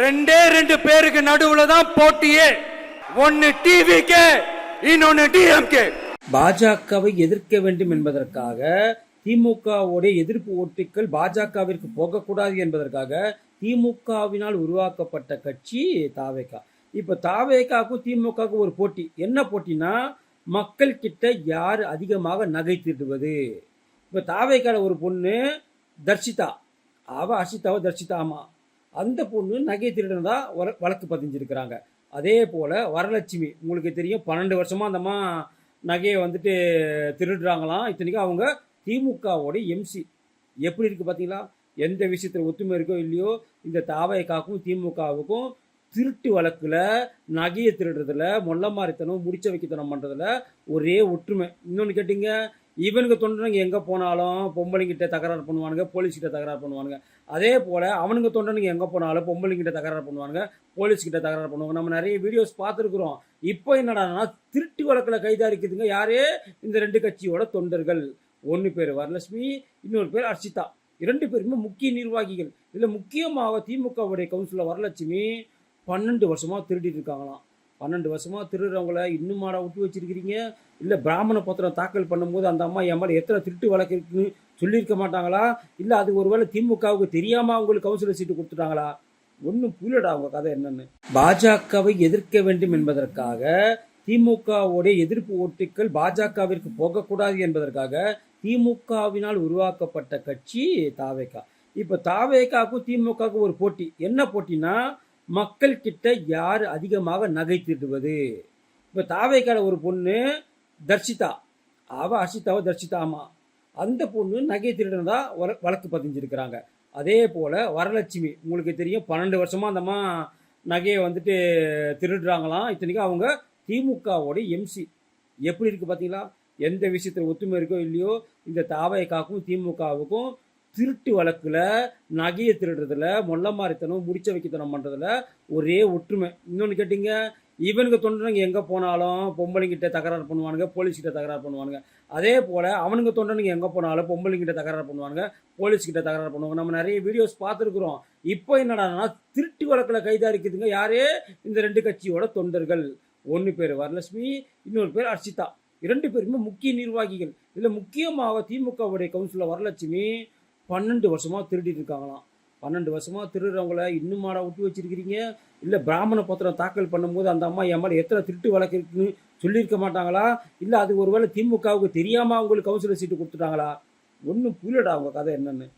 ரெண்டே ரெண்டு பேருக்கு நடுவுல தான் போட்டியே. ஒன்னு கே இன்னொன்னு டிஎம்கே பாஜகவை எதிர்க்க வேண்டும் என்பதற்காக திமுகவுடைய எதிர்ப்பு ஓட்டுக்கள் பாஜகவிற்கு போகக்கூடாது என்பதற்காக திமுகவினால் உருவாக்கப்பட்ட கட்சி தாவேகா. இப்போ தாவேகாவுக்கும் திமுகவுக்கும் ஒரு போட்டி. என்ன போட்டினா மக்கள் கிட்ட யார் அதிகமாக நகை திருடுவது இப்போ தாவேக்கால ஒரு பொண்ணு தர்ஷிதா. அவ அர்ஷிதாவோ தர்ஷிதாமா அந்த பொண்ணு நகை திருடுனதா வர வழக்கு பதிஞ்சிருக்கிறாங்க. அதே போல் வரலட்சுமி உங்களுக்கு தெரியும் பன்னெண்டு வருஷமாக அந்தம்மா நகையை வந்துட்டு திருடுறாங்களாம். இத்தனைக்கும் அவங்க திமுகவோட எம்சி எப்படி இருக்குது பார்த்தீங்களா எந்த விஷயத்தில் ஒத்துமை இருக்கோ இல்லையோ இந்த தாவைக்காக்கும் திமுகவுக்கும் திருட்டு வழக்கில் நகையை திருடுறதுல மொல்லமாரித்தனம் முடிச்ச வைக்கத்தனம் பண்ணுறதுல ஒரே ஒற்றுமை. இன்னொன்று கேட்டிங்க இவனுக்கு தொண்டனுங்க எங்கே போனாலும் பொம்பளைங்கிட்ட தகராறு பண்ணுவானுங்க போலீஸ்கிட்ட தகராறு பண்ணுவானுங்க. அதே போல் அவனுங்க தொண்டனுங்க எங்கே போனாலும் பொம்பளைங்கிட்ட தகராறு பண்ணுவானுங்க போலீஸ்கிட்ட தகராறு பண்ணுவாங்க. நம்ம நிறைய வீடியோஸ் பார்த்துருக்குறோம். இப்போ என்னடா திருட்டு வழக்கில் கைதாரிக்குதுங்க யாரே? இந்த ரெண்டு கட்சியோட தொண்டர்கள். ஒன்று பேர் வரலட்சுமி இன்னொரு பேர் அர்ஷிதா இரண்டு பேருமே முக்கிய நிர்வாகிகள். இதில் முக்கியமாக திமுகவுடைய கவுன்சிலர் வரலட்சுமி பன்னெண்டு வருஷமாக திருடிட்டு இருக்காங்களாம். பன்னெண்டு வருஷமாக திருடுறவங்கள இன்னும் மாடா விட்டு வச்சிருக்கிறீங்க? இல்லை பிராமண பத்திரம் தாக்கல் பண்ணும்போது அந்த அம்மா என் மேலே எத்தனை திருட்டு வழக்கு இருக்குன்னு சொல்லியிருக்க மாட்டாங்களா? இல்லை அது ஒருவேளை திமுகவுக்கு தெரியாமல் அவங்களுக்கு கவுன்சிலர் சீட்டு கொடுத்துட்டாங்களா? ஒன்றும் புரியலடா அவங்க கதை என்னென்னு. பாஜகவை எதிர்க்க வேண்டும் என்பதற்காக திமுகவுடைய எதிர்ப்பு ஓட்டுக்கள் பாஜகவிற்கு போகக்கூடாது என்பதற்காக திமுகவினால் உருவாக்கப்பட்ட கட்சி தாவேகா. இப்போ தாவேகாவுக்கும் திமுகவுக்கும் ஒரு போட்டி. என்ன போட்டினா மக்கள் கிட்ட யார் அதிகமாக நகை திருடுவது இப்போ தாவைக்கால ஒரு பொண்ணு தர்ஷிதா. அவ அர்ஷிதாவை தர்ஷிதாமா அந்த பொண்ணு நகை திருடினதா வழக்கு பதிஞ்சிருக்கிறாங்க. அதே போல வரலட்சுமி உங்களுக்கு தெரியும் பன்னெண்டு வருஷமா அந்தம்மா நகையை வந்துட்டு திருடுறாங்களாம். இத்தனைக்கும் அவங்க திமுகவோட எம்சி எப்படி இருக்கு பார்த்தீங்களா எந்த விஷயத்தில் ஒத்துமை இருக்கோ இல்லையோ இந்த தாவைக்காக்கும் திமுகவுக்கும் திருட்டு வழக்கில் நகையை திருடுறதுல மொல்லமாரித்தனம் முடிச்ச வைக்கத்தனம் பண்ணுறதுல ஒரே ஒற்றுமை. இன்னொன்று கேட்டிங்க இவனுக்கு தொண்டனுங்க எங்கே போனாலும் பொம்பளைங்கிட்ட தகராறு பண்ணுவானுங்க போலீஸ்கிட்ட தகராறு பண்ணுவானுங்க. அதே போல் அவனுங்க தொண்டனுங்க எங்கே போனாலும் பொம்பளைங்கிட்ட தகராறு பண்ணுவானுங்க போலீஸ்கிட்ட தகராறு பண்ணுவாங்க. நம்ம நிறைய வீடியோஸ் பார்த்துருக்குறோம். இப்போ என்னடான்னா திருட்டு வழக்கில் கைதாரிக்குதுங்க யாரே? இந்த ரெண்டு கட்சியோட தொண்டர்கள். ஒன்று பேர் வரலட்சுமி இன்னொரு பேர் அர்ச்சிதா. இரண்டு பேருமே முக்கிய நிர்வாகிகள். இதில் முக்கியமாக திமுகவுடைய கவுன்சிலர் வரலட்சுமி பன்னெண்டு வருஷமாக திருடிட்டு இருக்காங்களாம். பன்னெண்டு வருஷமாக திருடுறவங்கள இன்னும் மாடா விட்டு வச்சிருக்கிறீங்க? இல்லை பிராமண பத்திரம் தாக்கல் பண்ணும்போது அந்த அம்மா என் மேலே எத்தனை திருட்டு வழக்கு இருக்குன்னு சொல்லியிருக்க மாட்டாங்களா? இல்லை அது ஒருவேளை திமுகவுக்கு தெரியாமல் அவங்களுக்கு கவுன்சிலர் சீட்டு கொடுத்துட்டாங்களா? ஒன்றும் புரியடா அவங்க கதை என்னென்னு.